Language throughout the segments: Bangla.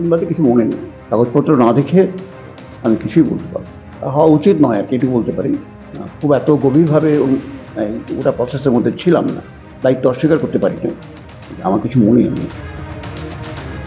দিন বাদে কিছু মনে নেই। কাগজপত্র না দেখে আমি কিছুই বলতে পারব হওয়া উচিত নয় আর কি বলতে পারি। খুব এত গভীরভাবে ওটা প্রসেসের মধ্যে ছিলাম না। দায়িত্ব অস্বীকার করতে পারি না আমার কিছু মনে নেই।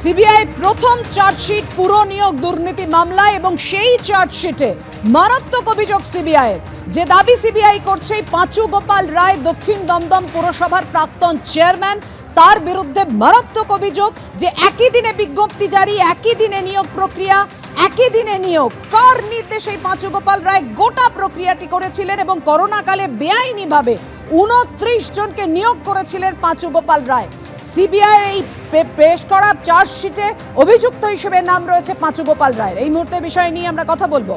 সিবিআই প্রথম চার্জশিট, পুরো নিয়োগ দুর্নীতি মামলায় এবং সেই চার্জশিটে মারাত্মক অভিযোগ সিবিআই যে দাবি সিবিআই করছে, পাঁচু গোপাল রায় দক্ষিণ দমদম পুরসভার প্রাক্তন চেয়ারম্যান, তার বিরুদ্ধে মারাত্মক অভিযোগ যে একই দিনে বিজ্ঞপ্তি জারি, একই দিনে নিয়োগ প্রক্রিয়া, একই দিনে নিয়োগ। কার নির্দেশে পাঁচু গোপাল রায় গোটা প্রক্রিয়াটি করেছিলেন এবং করোনাকালে বেআইনিভাবে উনত্রিশ জনকে নিয়োগ করেছিলেন পাঁচু গোপাল রায়। সিবিআই এই পেশ করা চার্জশিটে অভিযুক্ত হিসেবে নাম রয়েছে পাঁচু গোপাল রায়ের। এই মুহূর্তে বিষয় নিয়ে আমরা কথা বলব।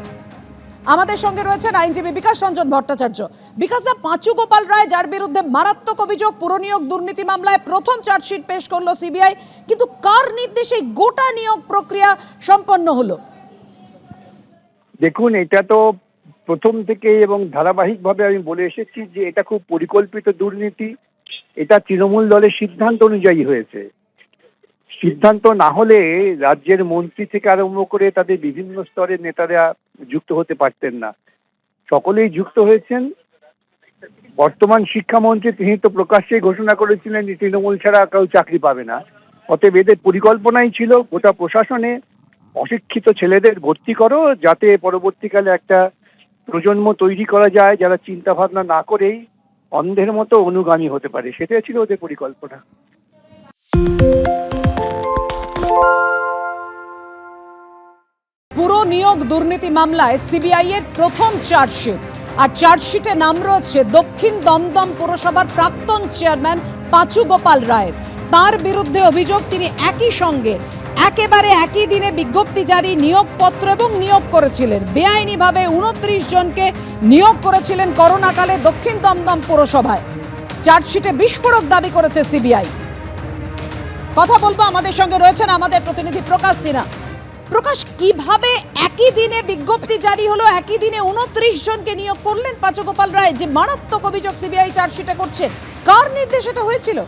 আমাদের সঙ্গে রয়েছেন আইনজীবী বিকাশ রঞ্জন ভট্টাচার্য। বিকাশ দা পাঁচু গোপাল রায়, যার বিরুদ্ধে মারাত্মক অভিযোগ, পুরনিয়োগ, দুর্নীতি মামলায় প্রথম চার্জশিট পেশ করল সিবিআই, কিন্তু কার নির্দেশে গোটা নিয়োগ প্রক্রিয়া সম্পন্ন হলো? দেখুন, এটা তো প্রথম থেকে এবং ধারাবাহিকভাবে আমি বলে এসেছি যে এটা খুব পরিকল্পিত দুর্নীতি। এটা তৃণমূল দলের সিদ্ধান্ত অনুযায়ী হয়েছে। সিদ্ধান্ত না হলে রাজ্যের মন্ত্রী থেকে আরম্ভ করে তাদের বিভিন্ন স্তরের নেতারা যুক্ত হতে পারতেন না। সকলেই যুক্ত হয়েছেন। বর্তমান শিক্ষামন্ত্রী তিনি তো প্রকাশ্যে ঘোষণা করেছিলেন যে তৃণমূল ছাড়া কেউ চাকরি পাবে না। অতএব এদের পরিকল্পনাই ছিল গোটা প্রশাসনে অশিক্ষিত ছেলেদের ভর্তি করো, যাতে পরবর্তীকালে একটা প্রজন্ম তৈরি করা যায় যারা চিন্তা ভাবনা না করেই অন্ধের মতো অনুগামী হতে পারে। সেটাই ছিল ওদের পরিকল্পনা। পুরো নিয়োগ দুর্নীতি মামলায় সিবিআই এর প্রথম চার্জশিট। আর চার্জশিটে নাম রয়েছে দক্ষিণ দমদম পুরসভার প্রাক্তন চেয়ারম্যান পাঁচু গোপাল রায়ের। তার বিরুদ্ধে অভিযোগ তিনি একই সঙ্গে একেবারে একই দিনে বিজ্ঞপ্তি জারি, নিয়োগপত্র এবং নিয়োগ করেছিলেন। বেআইনিভাবে উনত্রিশ জনকে নিয়োগ করেছিলেন করোনাকালে দক্ষিণ দমদম পুরসভায়। চার্জশিটে বিস্ফোরক দাবি করেছে সিবিআই। কথা বলব আমাদের সঙ্গে রয়েছেন আমাদের প্রতিনিধি প্রকাশ সিনহা। প্রকাশ, কীভাবে একই দিনে বিজ্ঞপ্তি জারি হলো, একই দিনে উনত্রিশ জনকে নিয়োগ করলেন পাচগোপাল রায়? যে মারাত্মক অভিযোগ সিবিআই চার্জশিটে করছে, কার নির্দেশ এটা হয়েছিল?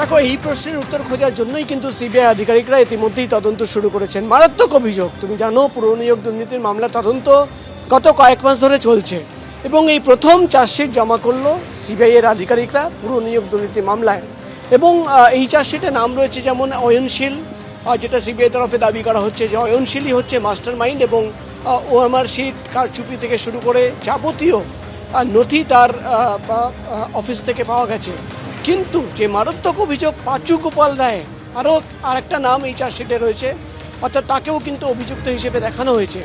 দেখো, এই প্রশ্নের উত্তর খোঁজার জন্যই কিন্তু সিবিআই আধিকারিকরা ইতিমধ্যেই তদন্ত শুরু করেছেন। মারাত্মক অভিযোগ। তুমি জানো, পুরো নিয়োগ দুর্নীতির মামলা তদন্ত গত কয়েক মাস ধরে চলছে। এবং এই প্রথম চার্জশিট জমা করল এর আধিকারিকরা পুরো নিয়োগ দুর্নীতি মামলায়। এবং এই চার্জশিটে নাম রয়েছে যেমন অয়নশীল যেটা সিবিআই তরফে দাবি করা হচ্ছে যে অয়নশীলই হচ্ছে মাস্টার মাইন্ড এবং ওএমআর শিট কারচুপি থেকে শুরু করে যাবতীয় নথি তার অফিস থেকে পাওয়া গেছে। কিন্তু যে মারাত্মক অভিযোগ পাঁচু গোপাল রায় আরও আরেকটা নাম এই চার্জশিটে রয়েছে, অর্থাৎ তাকেও কিন্তু অভিযুক্ত হিসেবে দেখানো হয়েছে।